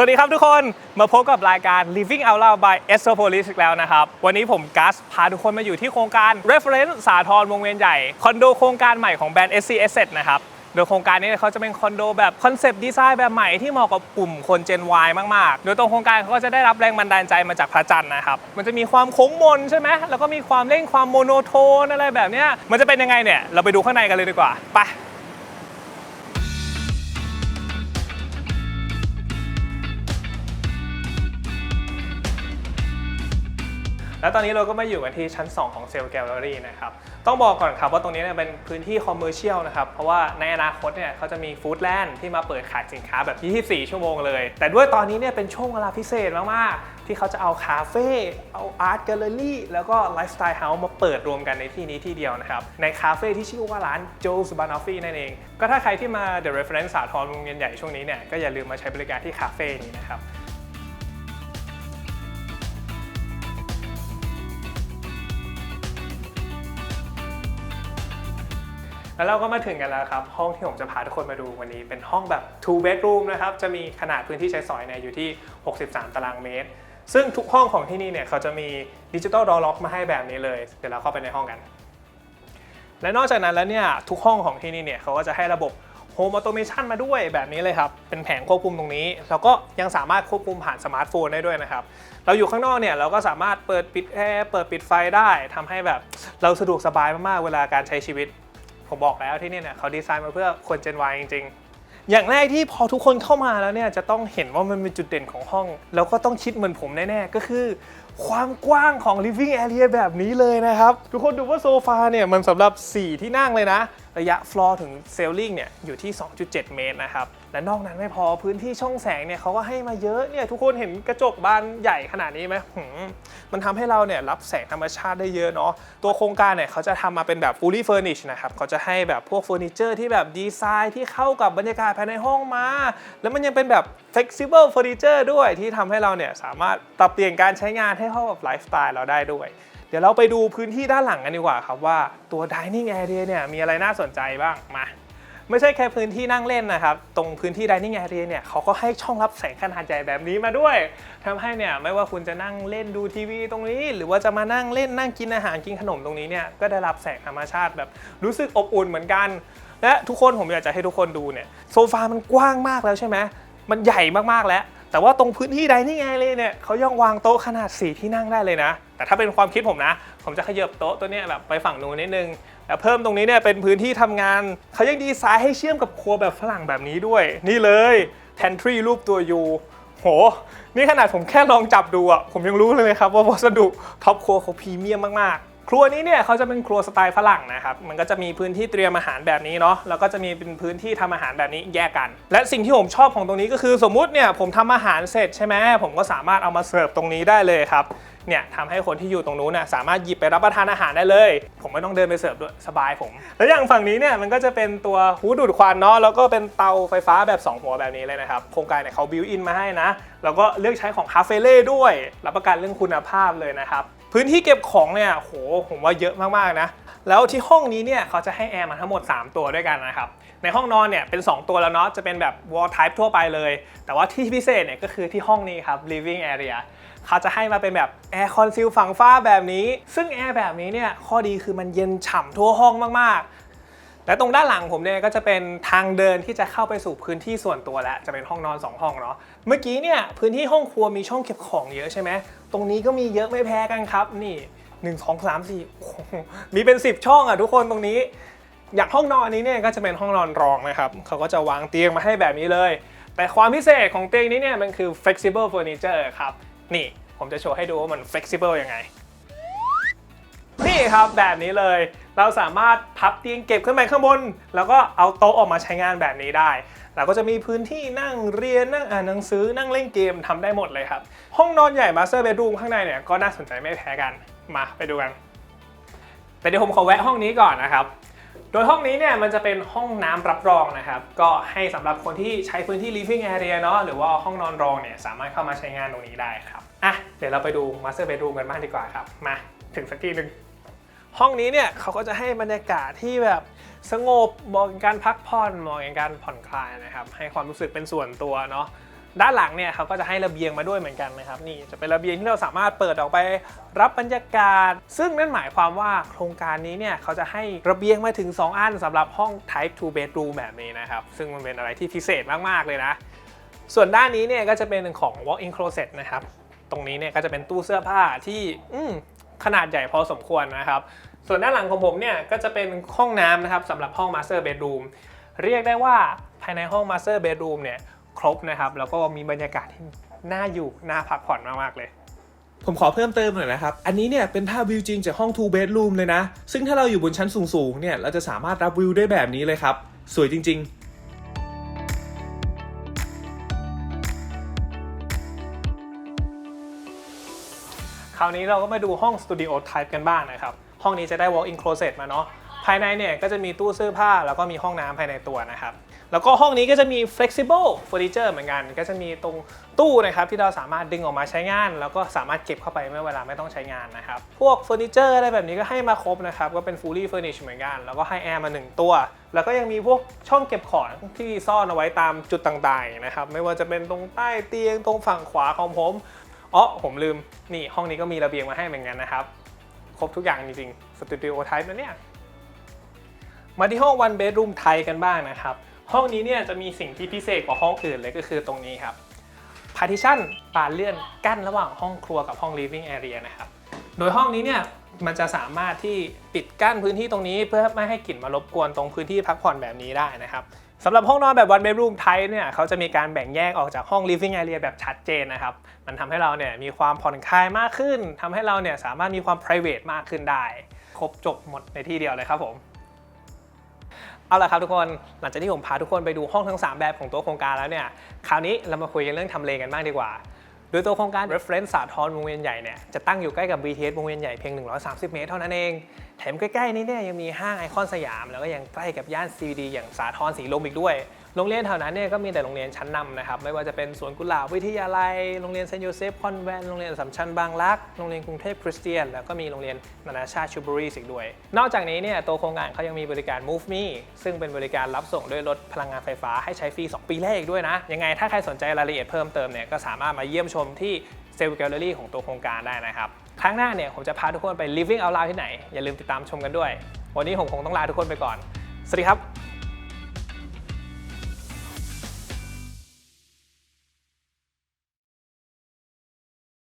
สวัสดีครับทุกคนมาพบกับรายการ Living Out Loud by e s o p o l i s อีกแล้วนะครับ วันนี้ผมกัสพาทุกคนมาอยู่ที่โครงการ Reference สาทรวงเวียนใหญ่ คอนโดโครงการใหม่ของแบรนด์ SC Asset นะครับโดยโครงการนี้เขาจะเป็นคอนโดแบบคอนเซปต์ดีไซน์แบบใหม่ที่เหมาะกับกลุ่มคน Gen Y มาก ๆ โดยตรงโครงการเขาก็จะได้รับแรงบันดาลใจมาจากพระจันทร์นะครับ มันจะมีความโค้งมนใช่ไหมแล้วก็มีความเร่งความโมโนโทนอะไรแบบเนี้ยมันจะเป็นยังไงเนี่ยเราไปดูข้างในกันเลยดีกว่าไป แล้วตอนนี้เราก็มาอยู่กันที่ชั้น 2 ของเซลล์แกลเลอรี่นะครับ ต้องบอกก่อนครับว่าตรงนี้เนี่ยเป็นพื้นที่คอมเมอร์เชียลนะครับ เพราะว่าในอนาคตเนี่ยเขาจะมีฟู้ดแลนด์ที่มาเปิดขายสินค้าแบบ 24 ชั่วโมงเลย แต่ด้วยตอนนี้เนี่ยเป็นช่วงเวลาพิเศษมาก ๆ ที่เขาจะเอาคาเฟ่ เอาอาร์ตแกลเลอรี่แล้วก็ไลฟ์สไตล์เฮาส์มาเปิดรวมกันในที่นี้ที่เดียวนะครับ ในคาเฟ่ที่ชื่อว่าร้าน Joe's b a n o f f i นั่นเอง ก็ถ้าใครที่มา The Reference สาทรวงเวียนใหญ่ช่วงนี้เนี่ยก็อย่าลืมมาใช้บริการที่คาเฟ่นี้นะครับ แล้วเราก็มาถึงกันแล้วครับ ห้องที่ผมจะพาทุกคนมาดูวันนี้ เป็นห้องแบบ two bedroom นะครับ จะมีขนาดพื้นที่ใช้สอยเนี่ยอยู่ที่ 63 ตารางเมตร ซึ่งทุกห้องของที่นี่เนี่ยเขาจะมีดิจิตอลดอล็อกมาให้แบบนี้เลย เดี๋ยวเราเข้าไปในห้องกัน และนอกจากนั้นแล้วเนี่ยทุกห้องของที่นี่เนี่ยเขาก็จะให้ระบบ Home Automation มาด้วยแบบนี้เลยครับ เป็นแผงควบคุมตรงนี้ แล้วก็ยังสามารถควบคุมผ่านสมาร์ทโฟนได้ด้วยนะครับ เราอยู่ข้างนอกเนี่ยเราก็สามารถเปิดปิดแอร์เปิดปิดไฟได้ทำให้แบบเราสะดวกสบายมากๆเวลาการใช้ชีวิต ผมบอกแล้วที่นี่เนี่ยเขาดีไซน์มาเพื่อคนเจนวายจริงๆ อย่างแรกที่พอทุกคนเข้ามาแล้วเนี่ยจะต้องเห็นว่ามันเป็นจุดเด่นของห้อง แล้วก็ต้องคิดเหมือนผมแน่ๆ ก็คือ ความกว้างของ living area แบบนี้เลยนะครับ ทุกคนดูว่าโซฟาเนี่ย มันสำหรับ 4 ที่นั่งเลยนะ ระยะ floor ถึง ceiling เนี่ยอยู่ที่ 2.7 เมตรนะครับ และนอกนั้นไม่พอพื้นที่ช่องแสงเนี่ยเขาก็ให้มาเยอะเนี่ย ทุกคนเห็นกระจกบานใหญ่ขนาดนี้ไหมมันทำให้เราเนี่ยรับแสงธรรมชาติได้เยอะเนาะตัวโครงการเนี่ยเขาจะทำมาเป็นแบบ fully furnished นะครับเขาจะให้แบบพวกเฟอร์นิเจอร์ที่แบบดีไซน์ที่เข้ากับบรรยากาศภายในห้องมา แล้วมันยังเป็นแบบ flexible furniture ด้วยที่ทำให้เราเนี่ยสามารถปรับเปลี่ยนการใช้งานให้เข้ากับไลฟ์สไตล์เราได้ด้วย เดี๋ยวเราไปดูพื้นที่ด้านหลังกันดีกว่าครับว่าตัว dining area เนี่ยมีอะไรน่าสนใจบ้างมาไม่ใช่แค่พื้นที่นั่งเล่นนะครับ ตรงพื้นที่ dining area เนี่ยเขาก็ให้ช่องรับแสงขนาดใหญ่แบบนี้มาด้วยทำให้เนี่ยไม่ว่าคุณจะนั่งเล่นดูทีวีตรงนี้ หรือว่าจะมานั่งเล่นนั่งกินอาหารกินขนมตรงนี้เนี่ยก็ได้รับแสงธรรมชาติแบบรู้สึกอบอุ่นเหมือนกัน และทุกคนผมอยากจะให้ทุกคนดูเนี่ยโซฟามันกว้างมากแล้วใช่ไหมมันใหญ่มากๆแล้ว แต่ว่าตรงพื้นที่ dining area เนี่ยเขายังวางโต๊ะขนาด 4 ที่นั่งได้เลยนะ แต่ถ้าเป็นความคิดผมนะ ผมจะขยับโต๊ะตัวเนี้ยแบบไปฝั่งนู้นนิดนึง แล้วเพิ่มตรงนี้เนี่ยเป็นพื้นที่ทำงาน เขายังดีไซน์ให้เชื่อมกับครัวแบบฝรั่งแบบนี้ด้วย นี่เลย pantry รูปตัว U โห นี่ขนาดผมแค่ลองจับดูอะผมยังรู้เลยครับว่าวัสดุท็อปครัวเขาพรีเมียมมากๆ ครัวนี้เนี่ยเขาจะเป็นครัวสไตล์ฝรั่งนะครับ มันก็จะมีพื้นที่เตรียมอาหารแบบนี้เนาะ แล้วก็จะมีเป็นพื้นที่ทำอาหารแบบนี้แยกกัน และสิ่งที่ผมชอบของตรงนี้ก็คือสมมุติเนี่ยผมทำอาหารเสร็จใช่ไหมผมก็สามารถเอามาเสิร์ฟตรงนี้ได้เลยครับ เนี่ยทำให้คนที่อยู่ตรงนู้นน่ะสามารถหยิบไปรับประทานอาหารได้เลย ผมไม่ต้องเดินไปเสิร์ฟด้วยสบายผม แล้วอย่างฝั่งนี้เนี่ยมันก็จะเป็นตัวหูดูดควันเนาะ แล้วก็เป็นเตาไฟฟ้าแบบ 2 หัวแบบนี้เลยนะครับ โครงการเนี่ยเขาบิวอินมาให้นะ แล้วก็เลือกใช้ของคาเฟเล่ด้วย รับประกันเรื่องคุณภาพเลยนะครับ พื้นที่เก็บของเนี่ยโหผมว่าเยอะมากๆนะแล้วที่ห้องนี้เนี่ยเขาจะให้แอร์มาทั้งหมด 3 ตัวด้วยกันนะครับ ในห้องนอนเนี่ยเป็น 2 ตัวแล้วเนาะจะเป็นแบบ wall type ทั่วไปเลย แต่ว่าที่พิเศษเนี่ยก็คือที่ห้องนี้ครับ living area เขาจะให้มาเป็นแบบแอร์คอนซีลฝั่งฝ้าแบบนี้ ซึ่งแอร์แบบนี้เนี่ยข้อดีคือมันเย็นฉ่ำทั่วห้องมากๆ และตรงด้านหลังผมเนี่ยก็จะเป็นทางเดินที่จะเข้าไปสู่พื้นที่ส่วนตัวแล้วจะเป็นห้องนอน 2 ห้องเนาะเมื่อกี้เนี่ยพื้นที่ห้องครัวมีช่องเก็บของเยอะใช่ไหมตรงนี้ก็มีเยอะไม่แพ้กันครับ นี่ 1 2 3 4โอ้โหมีเป็น 10 ช่องอะทุกคนตรงนี้ อย่างห้องนอนนี้เนี่ยก็จะเป็นห้องนอนรองนะครับเขาก็จะวางเตียงมาให้แบบนี้เลย แต่ความพิเศษของเตียงนี้เนี่ยมันคือ flexible furniture ครับนี่ผมจะโชว์ให้ดูว่ามัน flexible ยังไง นี่ครับแบบนี้เลย เราสามารถพับเตียงเก็บขึ้นไปข้างบน แล้วก็เอาโต๊ะออกมาใช้งานแบบนี้ได้เราก็จะมีพื้นที่นั่งเรียนนั่งอ่านหนังสือนั่งเล่นเกมทำได้หมดเลยครับ ห้องนอนใหญ่ master bedroom ข้างในเนี่ยก็น่าสนใจไม่แพ้กันมาไปดูกันแต่เดี๋ยวผมขอแวะห้องนี้ก่อนนะครับ โดยห้องนี้เนี่ยมันจะเป็นห้องน้ำรับรองนะครับ ก็ให้สำหรับคนที่ใช้พื้นที่ living area เนาะหรือว่าห้องนอนรองเนี่ยสามารถเข้ามาใช้งานตรงนี้ได้ครับ อะ เดี๋ยวเราไปดู master bedroom กันบ้างดีกว่าครับ มาถึงสักทีหนึ่ง ห้องนี้เนี่ยเขาก็จะให้บรรยากาศที่แบบสงบมาะกับการพักผ่อนมาะกับการผ่อนคลายนะครับ ให้ความรู้สึกเป็นส่วนตัวเนาะด้านหลังเนี่ยเขาก็จะให้ระเบียงมาด้วยเหมือนกันนะครับนี่จะเป็นระเบียงที่เราสามารถเปิดออกไปรับบรรยากาศ ซึ่งนั่นหมายความว่าโครงการนี้เนี่ยเขาจะให้ระเบียงมาถึง 2 อันสำหรับห้อง Type 2 bedroom แบบนี้นะครับ ซึ่งมันเป็นอะไรที่พิเศษมาก ๆ เลยนะ ส่วนด้านนี้เนี่ยก็จะเป็นของ walk-in closet นะครับ ตรงนี้เนี่ยก็จะเป็นตู้เสื้อผ้าที่ขนาดใหญ่พอสมควรนะครับ ส่วนด้านหลังของผมเนี่ยก็จะเป็นห้องน้ำนะครับสำหรับห้อง master bedroom เรียกได้ว่าภายในห้อง master bedroom เนี่ยครบนะครับ แล้วก็มีบรรยากาศที่น่าอยู่น่าพักผ่อนมาก ๆ เลย ผมขอเพิ่มเติมหน่อยนะครับ อันนี้เนี่ยเป็นภาพวิวจริงจากห้อง two bedroom เลยนะ ซึ่งถ้าเราอยู่บนชั้นสูง ๆ เนี่ย เราจะสามารถรับวิวได้แบบนี้เลยครับ สวยจริง ๆคราวนี้เราก็มาดูห้อง Studio Type กันบ้างนะครับ ห้องนี้จะได้ walk-in closet มาเนาะภายในเนี่ยก็จะมีตู้เสื้อผ้าแล้วก็มีห้องน้ำภายในตัวนะครับ แล้วก็ห้องนี้ก็จะมี flexible furniture เหมือนกัน ก็จะมีตรงตู้นะครับที่เราสามารถดึงออกมาใช้งาน แล้วก็สามารถเก็บเข้าไปเมื่อเวลาไม่ต้องใช้งานนะครับ พวกเฟอร์นิเจอร์อะไรแบบนี้ก็ให้มาครบนะครับ ก็เป็น fully furnished เหมือนกัน แล้วก็ให้แอร์มาหนึ่งตัว แล้วก็ยังมีพวกช่องเก็บของที่ซ่อนเอาไว้ตามจุดต่างๆนะครับ ไม่ว่าจะเป็นตรงใต้เตียงตรงฝั่งขวาของผมอ๋อผมลืมนี่ห้องนี้ก็มีระเบียงมาให้เหมือนกันนะครับ ครบทุกอย่างจริงๆสตูดิโอไทป์นะเนี่ย มาที่ห้อง one bedroom ไทยกันบ้างนะครับ ห้องนี้เนี่ยจะมีสิ่งที่พิเศษกว่าห้องอื่นเลยก็คือตรงนี้ครับ partition บานเลื่อนกั้นระหว่างห้องครัวกับห้อง living area นะครับ โดยห้องนี้เนี่ยมันจะสามารถที่ปิดกั้นพื้นที่ตรงนี้ เพื่อไม่ให้กลิ่นมารบกวนตรงพื้นที่พักผ่อนแบบนี้ได้นะครับ สำหรับห้องนอนแบบ one bedroom ไทยเนี่ยเขาจะมีการแบ่งแยกออกจากห้อง living area แบบชัดเจนนะครับ มันทำให้เราเนี่ยมีความผ่อนคลายมากขึ้นทำให้เราเนี่ยสามารถมีความ private มากขึ้นได้ ครบจบหมดในที่เดียวเลยครับผมเอาละครับทุกคนหลังจากที่ผมพาทุกคนไปดูห้องทั้ง 3 แบบของตัวโครงการแล้วเนี่ยคราวนี้เรามาคุยกันเรื่องทำเลกันบ้างดีกว่า โดยตัวโครงการ Reference สาทรวงเวียนใหญ่เนี่ยจะตั้งอยู่ใกล้กับ BTS วงเวียนใหญ่เพียง 130 เมตรเท่านั้นเอง แถมใกล้ๆนี้เนี่ยยังมีห้างไอคอนสยาม แล้วก็ยังใกล้กับย่าน CBD อย่างสาทรสีลมอีกด้วย โรงเรียนแถวนั้นเนี่ยก็มีแต่โรงเรียนชั้นนำนะครับ ไม่ว่าจะเป็นสวนกุหลาบวิทยาลัย โรงเรียนเซนต์โยเซฟคอนแวนโรงเรียนสัมชัญบางรัก โรงเรียนกรุงเทพคริสเตียน แล้วก็มีโรงเรียนนานาชาติชูบรีอีกด้วย นอกจากนี้เนี่ยตัวโครงการเขายังมีบริการ Move Me ซึ่งเป็นบริการรับส่งด้วยรถพลังงานไฟฟ้าให้ใช้ฟรี 2 ปีแรกอีกด้วยนะ ยังไงถ้าใครสนใจรายละเอียดเพิ่มเติมเนี่ยก็สามารถมาเยี่ยมชมที่เซลล์แกลเลอรี่ของตัวโครงการได้นะครับครั้งหน้าเนี่ยผมจะพาทุกคนไป living out loud ที่ไหนอย่าลืมติดตามชมกันด้วย วันนี้ผมคงต้องลาทุกคนไปก่อนสวัสดีครับ